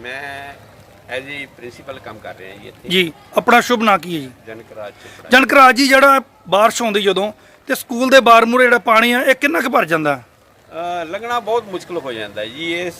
ਮੈਂ as a principal ਕੰਮ ਕਰ ਰਿਹਾ ਜੀ ਇੱਥੇ। ਜੀ ਆਪਣਾ ਸ਼ੁਭ ਨਾਂ ਕੀ ਹੈ ਜੀ? ਜਨਕਰਾਜ ਚੋਪੜਾ। ਜਨਕਰਾਜ ਜੀ ਜਿਹੜਾ ਬਾਰਿਸ਼ ਆਉਂਦੀ ਜਦੋਂ ਤੇ ਸਕੂਲ ਦੇ ਬਾਹਰ ਮੂਹਰੇ ਜਿਹੜਾ ਪਾਣੀ ਆ ਇਹ ਕਿੰਨਾ ਕੁ ਭਰ ਜਾਂਦਾ? ਅ, ਲੱਗਣਾ ਬਹੁਤ ਮੁਸ਼ਕਲ ਹੋ ਜਾਂਦਾ ਹੈ ਜੀ। ਇਸ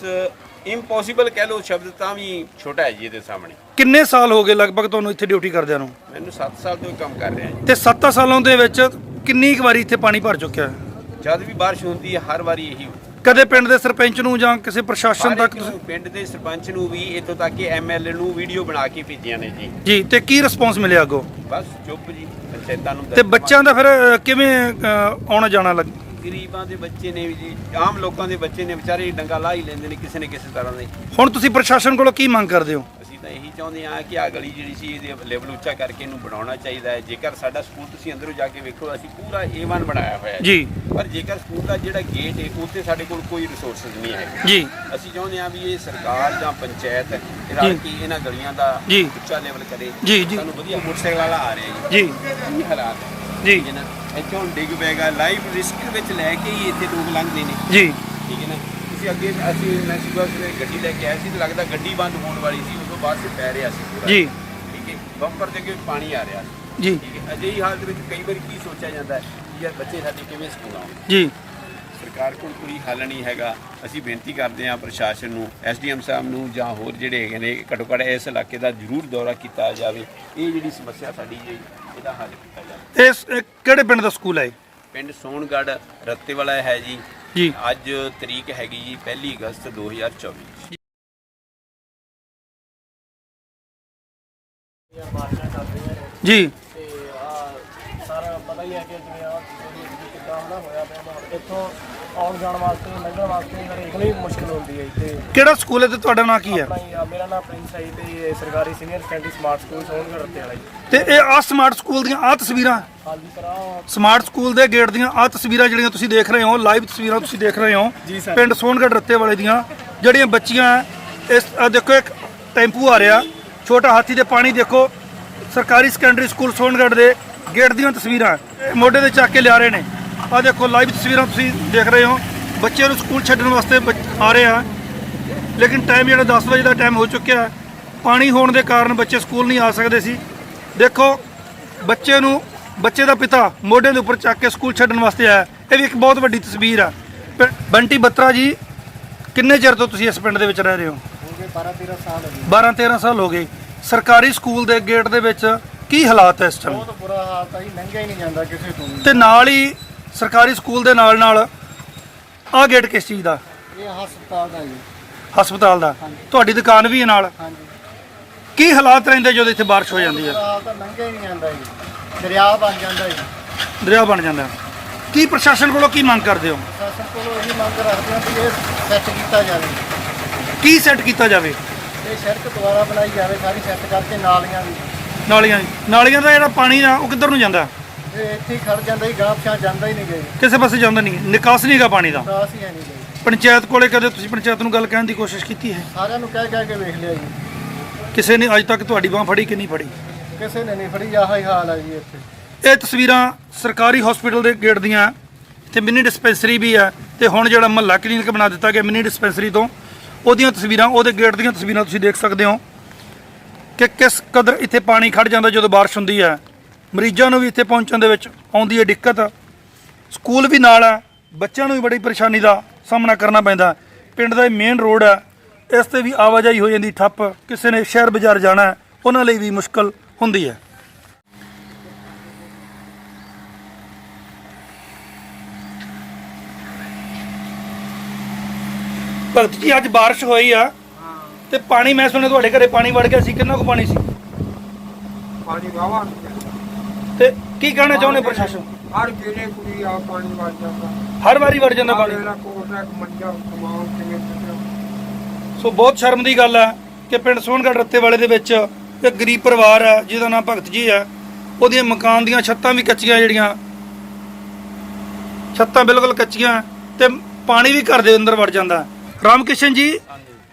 ਇੰਪੋਸੀਬਲ ਕਹਿ ਲਓ ਸ਼ਬਦ ਤਾਂ ਵੀ ਛੋਟਾ ਹੈ ਜੀ ਇਹਦੇ ਸਾਹਮਣੇ। ਕਿੰਨੇ ਸਾਲ ਹੋ ਗਏ ਲਗਭਗ ਤੁਹਾਨੂੰ ਇੱਥੇ ਡਿਊਟੀ ਕਰਦਿਆਂ ਨੂੰ? ਮੈਨੂੰ 7 ਸਾਲ ਤੋਂ ਇਹ ਕੰਮ ਕਰ ਰਿਹਾ ਜੀ। ਤੇ 7 ਸਾਲਾਂ ਦੇ ਵਿੱਚ ਕਿੰਨੀ ਕੁ ਵਾਰੀ ਇੱਥੇ ਪਾਣੀ ਭਰ ਚੁੱਕਿਆ? ਹੈ ਜਦ ਵੀ ਬਾਰਿਸ਼ ਹੁੰਦੀ ਹੈ ਹਰ ਵਾਰੀ ਇਹੀ ਕਦੇ ਪਿੰਡ ਦੇ ਸਰਪੰਚ ਨੂੰ ਜਾਂ ਕਿਸੇ ਪ੍ਰਸ਼ਾਸਨ ਤੱਕ ਪਿੰਡ ਦੇ ਸਰਪੰਚ ਨੂੰ ਵੀ ਇੱਥੋਂ ਤੱਕ ਕਿ ਐਮਐਲਏ ਨੂੰ ਵੀਡੀਓ ਬਣਾ ਕੇ ਭੇਜੀਆਂ ਨੇ ਜੀ ਜੀ ਤੇ ਕੀ ਰਿਸਪੌਂਸ ਮਿਲਿਆ ਅੱਗੋਂ ਬਸ ਚੁੱਪ ਜੀ ਪੰਚਾਇਤਾਂ ਨੂੰ ਤੇ। ਬੱਚਿਆਂ ਦਾ ਫਿਰ ਅ, ਕਿਵੇਂ ਅ, ਆਉਣਾ ਜਾਣਾ ਲੱਗ ਗਰੀਬਾਂ ਦੇ ਬੱਚੇ ਨੇ ਵੀ ਜੀ ਆਮ ਲੋਕਾਂ ਦੇ ਬੱਚੇ ਨੇ ਵਿਚਾਰੇ ਡੰਗਾ ਲਾ ਹੀ ਲੈਂਦੇ ਨੇ ਕਿਸੇ ਨੇ ਕਿਸੇ ਤਰ੍ਹਾਂ ਦੇ। ਹੁਣ ਤੁਸੀਂ ਪ੍ਰਸ਼ਾਸਨ ਕੋਲੋਂ ਕੀ ਮੰਗ ਕਰਦੇ ਹੋ? ਅਸੀਂ ਤਾਂ ਇਹੀ ਚਾਹੁੰਦੇ ਹਾਂ ਕਿ ਆ ਗਲੀ ਜਿਹੜੀ ਸੀ ਇਹਦੇ ਲੈਵਲ ਉੱਚਾ ਕਰਕੇ ਇਹਨੂੰ ਬਣਾਉਣਾ ਚਾਹੀਦਾ ਹੈ। ਜੇਕਰ ਸਾਡਾ ਸਕੂਲ ਤੁਸੀਂ ਅੰਦਰੋਂ ਜਾ ਕੇ ਵੇਖੋ ਅਸੀਂ ਪੂਰਾ A1 ਬਣਾਇਆ ਹੋਇਆ ਹੈ। ਜੀ। ਪਰ ਜੇਕਰ ਸਕੂਲ ਦਾ ਜਿਹੜਾ ਗੇਟ ਹੈ ਉੱਤੇ ਸਾਡੇ ਕੋਲ ਕੋਈ ਰਿਸੋਰਸਸ ਨਹੀਂ ਹੈ ਜੀ। ਅਸੀਂ ਚਾਹੁੰਦੇ ਹਾਂ ਵੀ ਇਹ ਸਰਕਾਰ ਜਾਂ ਪੰਚਾਇਤ ਰਲ। ਕੇ ਇਹਨਾਂ ਗਲੀਆਂ ਦਾ ਜੀ। ਉੱਚਾ ਲੈਵਲ ਕਰੇ। ਜੀ, ਜੀ। ਸਾਨੂੰ ਵਧੀਆ ਮੋਟਰਸਾਈਕਲ ਵਾਲਾ ਆ ਰਿਹਾ ਜੀ। ਜੀ। ਹਾਲਾਤ ਹੈ ਜੀ। ਠੀਕ ਹੈ ਨਾ? ਇੱਥੇ ਡਿੱਗ ਪੈਗਾ ਲਾਈਵ ਰਿਸਕ ਵਿੱਚ ਲੈ ਕੇ ਹੀ ਇੱਥੇ ਲੋਕ ਲੰਘਦੇ ਨੇ। ਜੀ। ਠੀਕ ਹੈ ਨਾ? ਤੁਸੀਂ ਅੱਗੇ ਅਸੀਂ ਮੈਂ ਸੁਬਹ ਸਵੇਰੇ ਗੱਡੀ ਲੈ ਕੇ ਆਇਆ ਸੀ ਤੇ ਲੱਗਦਾ ਗੱਡੀ ਬੰਦ ਹੋਣ ਵਾਲੀ ਸੀ ਉਦੋਂ ਬਾਅਦ ਸੇ ਪੈ ਰਿਹਾ ਸੀ ਪੂਰਾ। ਜੀ। ਠੀਕ ਹੈ? ਬੰਪਰ ਦੇ ਅੱਗੇ ਪਾਣੀ ਆ ਰਿਹਾ ਸੀ। ਜੀ। ਠੀਕ ਹੈ? ਅਜਿਹੀ ਹਾਲਤ ਵਿੱਚ ਕਈ ਵਾਰੀ ਕੀ ਸੋਚਿਆ ਜਾਂਦਾ ਹੈ ਕਿ ਯਾਰ ਬੱਚੇ ਸਾਡੇ ਕਿਵੇਂ ਸਕੂਲ ਆਉਣ ਜੀ। ਸਰਕਾਰ ਕੋਲ ਕੋਈ ਹੱਲ ਨਹੀਂ ਹੈਗਾ। ਅਸੀਂ ਬੇਨਤੀ ਕਰਦੇ ਹਾਂ ਪ੍ਰਸ਼ਾਸਨ ਨੂੰ ਐਸਡੀਐਮ ਸਾਹਿਬ ਨੂੰ ਜਾਂ ਹੋਰ ਜਿਹੜੇ ਹੈਗੇ ਨੇ ਘੱਟੋ ਘੱਟ ਇਸ ਇਲਾਕੇ ਦਾ ਜ਼ਰੂਰ ਦੌਰਾ ਕੀਤਾ ਜਾਵੇ। ਇਹ ਜਿਹੜੀ ਸਮੱਸਿਆ ਸਾਡੀ ਜੀ ਇਹਦਾ ਹੱਲ ਕੀਤਾ ਜਾਵੇ। ਇਸ ਇਹ ਕਿਹੜੇ ਪਿੰਡ ਦਾ ਸਕੂਲ ਹੈ ਇਹ? ਪਿੰਡ ਸੋਨਗੜ੍ਹ ਰੱਤੇ ਵਾਲਾ ਹੈ ਜੀ। ਜੀ। ਅੱਜ ਤਰੀਕ ਹੈਗੀ ਜੀ 1 ਅਗਸਤ 2024 ਜੀ। ਤੇ ਆ ਸਾਰਾ ਪਤਾ ਹੀ ਹੈ ਕਿ ਜਿਵੇਂ ਆ ਕਿੱਦਾਂ ਹਨਾ ਹੋਇਆ ਪਿਆ ਮਾਹੌਲ। ਇੱਥੋਂ ਆਉਣ ਜਾਣ ਵਾਸਤੇ ਲੰਘਣ ਵਾਸਤੇ ਹਰੇਕ ਲਈ ਮੁਸ਼ਕਲ ਹੁੰਦੀ ਹੈ ਤੇ ਕਿਹੜਾ ਸਕੂਲ ਹੈ ਤੇ ਤੁਹਾਡਾ ਨਾਂ ਕੀ ਹੈ? ਆਪਣਾ ਹੀ ਆ, ਮੇਰਾ ਨਾਮ ਪ੍ਰਿੰਸ ਹੈ ਜੀ ਤੇ ਇਹ ਸਰਕਾਰੀ senior secondary smart school Songarh ਰੱਤੇ ਵਾਲਾ ਜੀ। ਤੇ ਇਹ ਆ ਸਮਾਰਟ ਸਕੂਲ ਦੀਆਂ ਆ ਤਸਵੀਰਾਂ? ਹਾਂਜੀ ਸਰ ਆਹ ਸਮਾਰਟ ਸਕੂਲ ਦੇ ਗੇਟ ਦੀਆਂ ਆ ਤਸਵੀਰਾਂ ਜਿਹੜੀਆਂ ਤੁਸੀਂ ਦੇਖ ਰਹੇ ਹੋ ਲਾਈਵ ਤਸਵੀਰਾਂ ਤੁਸੀਂ ਦੇਖ ਰਹੇ ਹੋ ਜੀ ਸਰ। ਪਿੰਡ ਸੋਨਗੜ੍ਹ ਰੱਤੇ ਵਾਲੇ ਦੀਆਂ ਜਿਹੜੀਆਂ ਬੱਚੀਆਂ ਹੈ, ਇਸ ਦੇਖੋ ਇੱਕ ਟੈਂਪੂ ਆ ਰਿਹਾ ਛੋਟਾ ਹਾਥੀ ਦੇ ਪਾਣੀ ਦੇਖੋ ਸਰਕਾਰੀ ਸੈਕੰਡਰੀ ਸਕੂਲ ਸੋਨਗੜ੍ਹ ਦੇ ਗੇਟ ਦੀਆਂ ਤਸਵੀਰਾਂ ਇਹ ਮੋਢੇ ਤੇ ਚੱਕ ਕੇ ਲਿਆ ਰਹੇ ਨੇ। ਆ ਦੇਖੋ ਲਾਈਵ ਤਸਵੀਰਾਂ ਤੁਸੀਂ ਦੇਖ ਰਹੇ ਹੋ। ਬੱਚਿਆਂ ਨੂੰ ਸਕੂਲ ਛੱਡਣ ਵਾਸਤੇ ਆ ਰਹੇ ਆ। ਲੇਕਿਨ ਟਾਈਮ ਜਿਹੜਾ 10 ਵਜੇ ਦਾ ਟਾਈਮ ਹੋ ਚੁੱਕਿਆ ਹੈ ਪਾਣੀ ਹੋਣ ਦੇ ਕਾਰਨ ਬੱਚੇ ਸਕੂਲ ਨਹੀਂ ਆ ਸਕਦੇ ਸੀ। ਦੇਖੋ ਬੱਚੇ ਨੂੰ ਬੱਚੇ ਦਾ ਪਿਤਾ ਮੋਢੇ ਦੇ ਉੱਪਰ ਚੱਕ ਕੇ ਸਕੂਲ ਛੱਡਣ ਵਾਸਤੇ ਆਇਆ ਇਹ ਵੀ ਇੱਕ ਬਹੁਤ ਵੱਡੀ ਤਸਵੀਰ ਆ। ਬੰਟੀ ਬੱਤਰਾ ਜੀ ਕਿੰਨੇ ਚਿਰ ਤੋਂ ਤੁਸੀਂ ਇਸ ਪਿੰਡ ਦੇ ਵਿੱਚ ਰਹਿ ਰਹੇ ਹੋ? ਹੋ ਗਏ 12 13 ਸਾਲ ਹੋ ਗਏ। 12 13 ਸਾਲ ਹੋ ਗਏ ਸਰਕਾਰੀ ਸਕੂਲ ਦੇ ਗੇਟ ਦੇ ਵਿੱਚ ਕੀ ਹਾਲਾਤ ਹੈ ਇਸ ਟਾਈਮ ਬਹੁਤ ਬੁਰਾ ਹਾਲ ਤਾਂ ਜੀ ਲੰਘਿਆ ਹੀ ਨਹੀਂ ਜਾਂਦਾ ਕਿਸੇ ਤੋਂ। ਤੇ ਨਾਲ ਹੀ ਸਰਕਾਰੀ ਸਕੂਲ ਦੇ ਨਾਲ ਨਾਲ ਆਹ ਗੇਟ ਕਿਸ ਚੀਜ਼ ਦਾ? ਇਹ ਹਸਪਤਾਲ ਦਾ ਜੀ। ਹਸਪਤਾਲ ਦਾ। ਤੁਹਾਡੀ ਦੁਕਾਨ ਵੀ ਹੈ ਨਾਲ? ਹਾਂਜੀ। ਕੀ ਹਾਲਾਤ ਰਹਿੰਦੇ ਜਦੋਂ ਇੱਥੇ ਬਾਰਿਸ਼ ਹੋ ਜਾਂਦੀ ਹੈ? ਬੁਰਾ ਹਾਲ ਤਾਂ ਲੰਘਿਆ ਹੀ ਨਹੀਂ ਜਾਂਦਾ ਜੀ। ਦਰਿਆ ਬਣ ਜਾਂਦਾ ਜੀ। ਦਰਿਆ ਬਣ ਜਾਂਦਾ। ਕੀ ਪ੍ਰਸ਼ਾਸਨ ਕੋਲੋਂ ਕੀ ਮੰਗ ਕਰਦੇ ਹੋ? ਪ੍ਰਸ਼ਾਸਨ ਕੋਲੋਂ ਇਹੀ ਮੰਗ ਰੱਖਦੇ ਹਾਂ ਕਿ ਇਹ ਸੈੱਟ ਕੀਤਾ ਜਾਵੇ। ਕੀ ਸੈੱਟ ਕੀਤਾ ਜਾਵੇ? ਇਹ ਸੜਕ ਦੁਬਾਰਾ ਬਣਾਈ ਜਾਵੇ ਸਾਰੀ ਸੈੱਟ ਕਰਕੇ ਨਾਲੀਆਂ ਵੀ ਨਾਲੀਆਂ ਨਾਲੀਆਂ ਦਾ ਜਿਹੜਾ ਪਾਣੀ ਆ ਉਹ ਕਿੱਧਰ ਨੂੰ ਜਾਂਦਾ? ਇਹ ਇੱਥੇ ਹੀ ਖੜ ਜਾਂਦਾ ਹੀ ਗਾਂਹ ਪਛਾਂ ਜਾਂਦਾ ਹੀ ਨਹੀਂ ਗਈ ਕਿਸੇ ਪਾਸੇ ਜਾਂਦਾ ਨਹੀਂ ਨਿਕਾਸ ਨਹੀਂਗਾ ਪਾਣੀ ਦਾ? ਸਾਸ ਹੀ ਹੈ ਨਹੀਂ ਗਈ ਪੰਚਾਇਤ ਕੋਲੇ ਕਦੇ ਤੁਸੀਂ ਪੰਚਾਇਤ ਨੂੰ ਗੱਲ ਕਹਿਣ ਦੀ ਕੋਸ਼ਿਸ਼ ਕੀਤੀ ਹੈ? ਸਾਰਿਆਂ ਨੂੰ ਕਹਿ ਕਹਿ ਕੇ ਵੇਖ ਲਿਆ ਜੀ। ਕਿਸੇ ਨੇ ਅੱਜ ਤੱਕ ਤੁਹਾਡੀ ਬਾਹ ਫੜੀ ਕਿ ਨਹੀਂ ਫੜੀ? ਕਿਸੇ ਨੇ ਨਹੀਂ ਫੜੀ ਆਹ ਹੀ ਹਾਲ ਹੈ ਜੀ ਇੱਥੇ। ਇਹ ਤਸਵੀਰਾਂ ਸਰਕਾਰੀ ਹਸਪੀਟਲ ਦੇ ਗੇਟ ਦੀਆਂ ਤੇ ਮਿੰਨੀ ਡਿਸਪੈਂਸਰੀ ਵੀ ਹੈ ਤੇ ਹੁਣ ਜਿਹੜਾ ਮਹੱਲਾ ਕਲੀਨਿਕ ਬਣਾ ਦਿੱਤਾ ਗਿਆ ਮਿੰਨੀ ਡਿਸਪੈਂਸਰੀ ਤੋਂ ਉਹਦੀਆਂ ਤਸਵੀਰਾਂ ਉਹਦੇ ਗੇਟ ਦੀਆਂ ਤਸਵੀਰਾਂ ਤੁਸੀਂ ਦੇਖ ਸਕਦੇ ਹੋ ਕਿ ਕਿਸ ਕਦਰ ਇੱਥੇ ਪਾਣੀ ਖੜ ਜਾਂਦਾ ਜਦੋਂ ਬਾਰਿਸ਼ ਹੁੰਦੀ ਹੈ। ਮਰੀਜ਼ਾਂ ਨੂੰ ਵੀ ਇੱਥੇ ਪਹੁੰਚਣ ਦੇ ਵਿੱਚ ਆਉਂਦੀ ਹੈ ਦਿੱਕਤ। ਸਕੂਲ ਵੀ ਨਾਲ ਹੈ। ਬੱਚਿਆਂ ਨੂੰ ਵੀ ਬੜੀ ਪਰੇਸ਼ਾਨੀ ਦਾ ਸਾਹਮਣਾ ਕਰਨਾ ਪੈਂਦਾ ਪਿੰਡ ਦਾ ਇਹ ਮੇਨ ਰੋਡ ਹੈ। ਇਸ ਤੇ ਵੀ ਆਵਾਜਾਈ ਹੋ ਜਾਂਦੀ, ਠੱਪ। ਕਿਸੇ ਨੇ ਸ਼ਹਿਰ ਬਾਜ਼ਾਰ ਜਾਣਾ ਉਹਨਾਂ ਲਈ ਵੀ ਮੁਸ਼ਕਲ ਹੁੰਦੀ ਹੈ। ਭਗਤ ਜੀ, ਅੱਜ ਬਾਰਿਸ਼ ਹੋਈ ਆ ਤੇ ਪਾਣੀ ਮੈਂ ਸੁਣਿਆ ਤੁਹਾਡੇ ਘਰੇ ਪਾਣੀ ਵੜ ਗਿਆ ਸੀ। ਕਿੰਨਾ ਕੁ ਪਾਣੀ ਸੀ? ਪਾਣੀ ਵਾਵਾ ਕੀ ਕਹਿਣਾ ਚਾਹੁੰਦੇ ਪ੍ਰਸ਼ਾਸਨ? ਹਰ ਕਿਲੇ ਕੁੜੀ ਆ ਪਾਣੀ ਵੱਜ ਜਾਂਦਾ। ਹਰ ਵਾਰੀ ਵੜ ਜਾਂਦਾ ਪਾਣੀ? ਮੇਰਾ ਕੋਟ ਹੈ ਮੰਜਾ ਕਮਾਉ ਕਿਵੇਂ ਚੱਲਿਆ। ਸੋ ਬਹੁਤ ਸ਼ਰਮ ਦੀ ਗੱਲ ਹੈ ਕਿ ਪਿੰਡ ਸੋਹਣਗੜ੍ਹ ਰੱਤੇ ਵਾਲੇ ਦੇ ਵਿੱਚ ਇੱਕ ਗਰੀਬ ਪਰਿਵਾਰ ਹੈ ਜਿਹਦਾ ਨਾਮ ਭਗਤ ਜੀ ਹੈ। ਉਹਦੀਆਂ ਮਕਾਨ ਦੀਆਂ ਛੱਤਾਂ ਵੀ ਕੱਚੀਆਂ ਜਿਹੜੀਆਂ। ਛੱਤਾਂ ਬਿਲਕੁਲ ਕੱਚੀਆਂ ਤੇ ਪਾਣੀ ਵੀ ਘਰ ਦੇ ਅੰਦਰ ਵੜ ਜਾਂਦਾ ਰਾਮਕਿਸ਼ਨ ਜੀ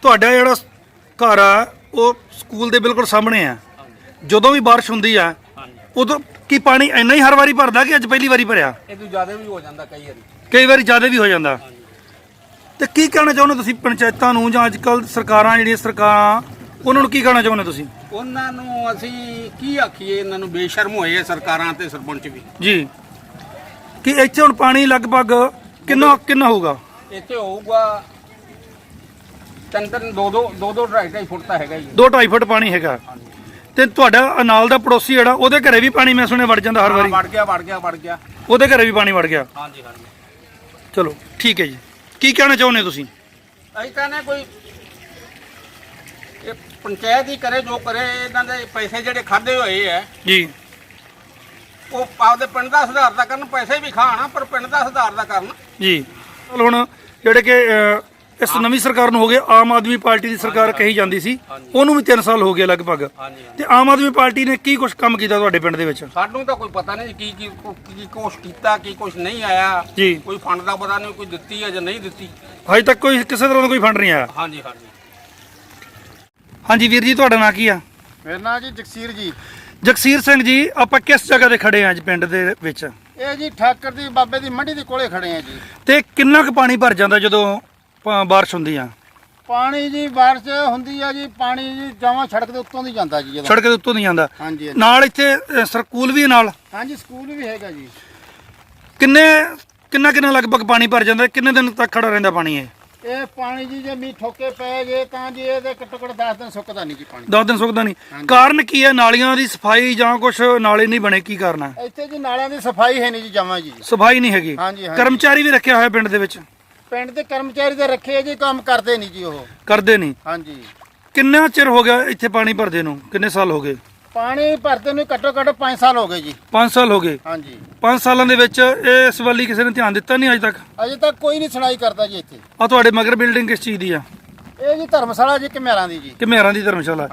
ਤੁਹਾਡਾ ਜਿਹੜਾ ਘਰ ਆ ਉਹ ਸਕੂਲ ਦੇ ਬਿਲਕੁਲ ਸਾਹਮਣੇ ਆ ਜਦੋਂ ਵੀ ਬਾਰਿਸ਼ ਹੁੰਦੀ ਆ ਉਦੋਂ ਕੀ ਪਾਣੀ ਇੰਨਾ ਹੀ ਹਰ ਵਾਰੀ ਭਰਦਾ ਕਿ ਅੱਜ ਪਹਿਲੀ ਵਾਰੀ ਭਰਿਆ? ਇਹ ਤੋਂ ਜ਼ਿਆਦਾ ਵੀ ਹੋ ਜਾਂਦਾ ਕਈ ਵਾਰੀ। ਕਈ ਵਾਰੀ ਜ਼ਿਆਦਾ ਵੀ ਹੋ ਜਾਂਦਾ। ਤੇ ਕੀ ਕਹਿਣਾ ਚਾਹੁੰਦੇ ਤੁਸੀਂ ਪੰਚਾਇਤਾਂ ਨੂੰ ਜਾਂ ਅੱਜ ਕੱਲ ਸਰਕਾਰਾਂ ਜਿਹੜੀਆਂ ਸਰਕਾਰਾਂ ਉਹਨਾਂ ਨੂੰ ਕੀ ਕਹਿਣਾ ਚਾਹੁੰਦੇ ਤੁਸੀਂ? ਉਹਨਾਂ ਨੂੰ ਅਸੀਂ ਕੀ ਆਖੀਏ ਇਹਨਾਂ ਨੂੰ ਬੇਸ਼ਰਮ ਹੋਏ ਆ ਸਰਕਾਰਾਂ ਤੇ ਸਰਪੰਚ ਵੀ। ਜੀ। ਕਿ ਇੱਥੇ ਹੁਣ ਪਾਣੀ ਲਗਭਗ ਕਿੰਨਾ ਕਿੰਨਾ ਹੋਊਗਾ? ਇੱਥੇ ਹੋਊਗਾ ਤਿੰਨ ਤਿੰਨ ਦੋ ਦੋ ਦੋ ਦੋ ਢਾਈ ਢਾਈ ਫੁੱਟ ਤਾਂ ਹੈਗਾ ਹੀ 2.5 ਫੁੱਟ ਪਾਣੀ ਹੈਗਾ। ਤੇ ਤੁਹਾਡਾ ਨਾਲ ਦਾ ਪੜੋਸੀ ਜਿਹੜਾ ਉਹਦੇ ਘਰੇ ਵੀ ਪਾਣੀ ਮੈਂ ਸੁਣਿਆ ਵੜ ਜਾਂਦਾ ਹਰ ਵਾਰੀ। ਵੜ ਗਿਆ ਵੜ ਗਿਆ ਵੜ ਗਿਆ। ਉਹਦੇ ਘਰੇ ਵੀ ਪਾਣੀ ਵੜ ਗਿਆ? ਹਾਂਜੀ ਹਾਂਜੀ। ਚਲੋ ਠੀਕ ਹੈ ਜੀ। ਕੀ ਕਹਿਣਾ ਚਾਹੁੰਦੇ ਤੁਸੀਂ? ਅਸੀਂ ਕਹਿੰਦੇ ਕੋਈ ਇਹ ਪੰਚਾਇਤ ਹੀ ਕਰੇ ਜੋ ਕਰੇ ਇਹਨਾਂ ਦੇ ਪੈਸੇ ਜਿਹੜੇ ਖਾਦੇ ਹੋਏ ਆ ਜੀ। ਉਹ ਆਪਦੇ ਪਿੰਡ ਦਾ ਸੁਧਾਰ ਦਾ ਕਰਨ ਪੈਸੇ ਵੀ ਖਾਣ ਪਰ ਪਿੰਡ ਦਾ ਸੁਧਾਰ ਦਾ ਕਰਨ। ਜੀ। ਚਲ ਹੁਣ ਜਿਹੜੇ ਕਿ ਅਹ, ਇਸ ਨਵੀਂ ਸਰਕਾਰ ਨੂੰ ਹੋ ਗਏ ਆਮ ਆਦਮੀ ਪਾਰਟੀ ਦੀ ਸਰਕਾਰ ਕਹੀ ਜਾਂਦੀ ਸੀ। ਉਹਨੂੰ ਵੀ 3 ਸਾਲ ਹੋ ਗਏ ਲਗਭਗ। ਤੇ ਆਮ ਆਦਮੀ ਪਾਰਟੀ ਨੇ ਕੀ ਕੁਝ ਕੰਮ ਕੀਤਾ ਤੁਹਾਡੇ ਪਿੰਡ ਦੇ ਵਿੱਚ? ਸਾਨੂੰ ਤਾਂ ਕੋਈ ਪਤਾ ਨਹੀਂ ਕੀ ਕੀ ਕੀ ਕੁਛ ਕੀਤਾ ਕੀ ਕੁਛ ਨਹੀਂ ਆਇਆ। ਜੀ। ਕੋਈ ਫੰਡ ਦਾ ਪਤਾ ਨਹੀਂ ਕੋਈ ਦਿੱਤੀ ਹੈ ਜਾਂ ਨਹੀਂ ਦਿੱਤੀ। ਹਜੇ ਤੱਕ ਕੋਈ ਕਿਸੇ ਤਰ੍ਹਾਂ ਦਾ ਕੋਈ ਫੰਡ ਨਹੀਂ ਆਇਆ? ਹਾਂਜੀ ਹਾਂਜੀ। ਹਾਂਜੀ ਵੀਰ ਜੀ ਤੁਹਾਡਾ ਨਾਂ ਕੀ ਆ? ਮੇਰਾ ਨਾਂ ਜੀ ਜਗਸੀਰ ਜੀ। ਜਗਸੀਰ ਸਿੰਘ ਜੀ ਆਪਾਂ ਕਿਸ ਜਗ੍ਹਾ ਤੇ ਖੜੇ ਆ ਅੱਜ ਪਿੰਡ ਦੇ ਵਿੱਚ? ਇਹ ਜੀ ਠਾਕਰ ਦੀ ਬਾਬੇ ਦੀ ਮੰਡੀ ਦੇ ਕੋਲੇ ਖੜੇ ਆ ਜੀ। ਤੇ ਕਿੰਨਾ ਕੁ ਪਾਣੀ ਭਰ ਜਾਂਦਾ ਜਦੋਂ ਬਾਰਿਸ਼ ਹੁੰਦੀ ਆ। ਪਾਣੀ ਜੀ ਬਾਰਿਸ਼ ਹੁੰਦੀ ਆ ਜੀ ਪਾਣੀ ਜੀ ਜਮਾਂ ਸੜਕ ਦੇ ਉੱਤੋਂ ਦੀ ਜਾਂਦਾ ਜੀ ਜਦੋਂ। ਸੜਕ ਦੇ ਉੱਤੋਂ ਨਹੀਂ ਜਾਂਦਾ। ਹਾਂਜੀ ਹਾਂਜੀ। ਨਾਲ ਇੱਥੇ ਅ, ਸਕੂਲ ਵੀ ਹੈ ਨਾਲ? ਹਾਂਜੀ ਸਕੂਲ ਵੀ ਹੈਗਾ ਜੀ। ਕਿੰਨੇ ਕਿੰਨਾ ਕਿੰਨਾ ਲਗਭਗ ਪਾਣੀ ਭਰ ਜਾਂਦਾ ਕਿੰਨੇ ਦਿਨ ਤੱਕ ਖੜਾ ਰਹਿੰਦਾ ਪਾਣੀ ਇਹ? ਇਹ ਪਾਣੀ ਜੀ ਜੇ ਮੀਂਹ ਠੋਕੇ ਪੈ ਜੇ ਤਾਂ ਜੀ ਇਹਦੇ ਘੱਟੋ ਘੱਟ 10 ਦਿਨ ਸੁੱਕਦਾ ਨਹੀਂ ਜੀ ਪਾਣੀ। 10 ਦਿਨ ਸੁੱਕਦਾ ਨਹੀਂ। ਕਾਰਨ ਕੀ ਹੈ? ਨਾਲੀਆਂ ਦੀ ਸਫ਼ਾਈ ਜਾਂ ਕੁਝ ਨਾਲੇ ਨਹੀਂ ਬਣੇ ਕੀ ਕਾਰਨ ਹੈ? ਇੱਥੇ ਜੀ ਨਾਲਿਆਂ ਦੀ ਸਫ਼ਾਈ ਹੈ ਨਹੀਂ ਜੀ ਜਮਾਂ ਜੀ। ਸਫ਼ਾਈ ਨਹੀਂ ਹੈਗੀ। ਹਾਂਜੀ, ਹਾਂਜੀ। ਕਰਮਚਾਰੀ ਵੀ ਰੱਖਿਆ ਹੋਇਆ ਪਿੰਡ ਦੇ ਵਿੱਚ? ਪਿੰਡ ਦੇ ਕਰਮਚਾਰੀ ਦੇ ਰੱਖੇ ਜੀ ਕੰਮ ਕਰਦੇ ਨਹੀਂ ਜੀ ਉਹ। ਕਰਦੇ ਨਹੀਂ? ਹਾਂਜੀ। ਕਿੰਨਾ ਚਿਰ ਹੋ ਗਿਆ ਇੱਥੇ ਪਾਣੀ ਭਰਦੇ ਨੂੰ? ਕਿੰਨੇ ਸਾਲ ਹੋ ਗਏ? ਪਾਣੀ ਭਰਦੇ ਨੂੰ ਘੱਟੋ ਘੱਟ 5 ਸਾਲ ਹੋ ਗਏ ਜੀ। 5 ਸਾਲ ਹੋ ਗਏ। ਹਾਂਜੀ। 5 ਸਾਲਾਂ ਦੇ ਵਿੱਚ ਇਸ ਵੱਲ ਕਿਸੇ ਨੇ ਧਿਆਨ ਦਿੱਤਾ ਨਹੀਂ ਅਜੇ ਤੱਕ? ਅਜੇ ਤੱਕ ਕੋਈ ਨਹੀਂ ਸੁਣਾਈ ਕਰਦਾ ਜੀ ਇੱਥੇ। ਆ ਤੁਹਾਡੇ ਮਗਰ ਬਿਲਡਿੰਗ ਕਿਸ ਚੀਜ਼ ਦੀ ਆ? ਇਹ ਜੀ ਧਰਮਸ਼ਾਲਾ ਜੀ ਘਮਿਆਰਾਂ ਦੀ ਜੀ। ਕਿ ਮੇਰਾਂ ਦੀ ਧਰਮਸ਼ਾਲਾ।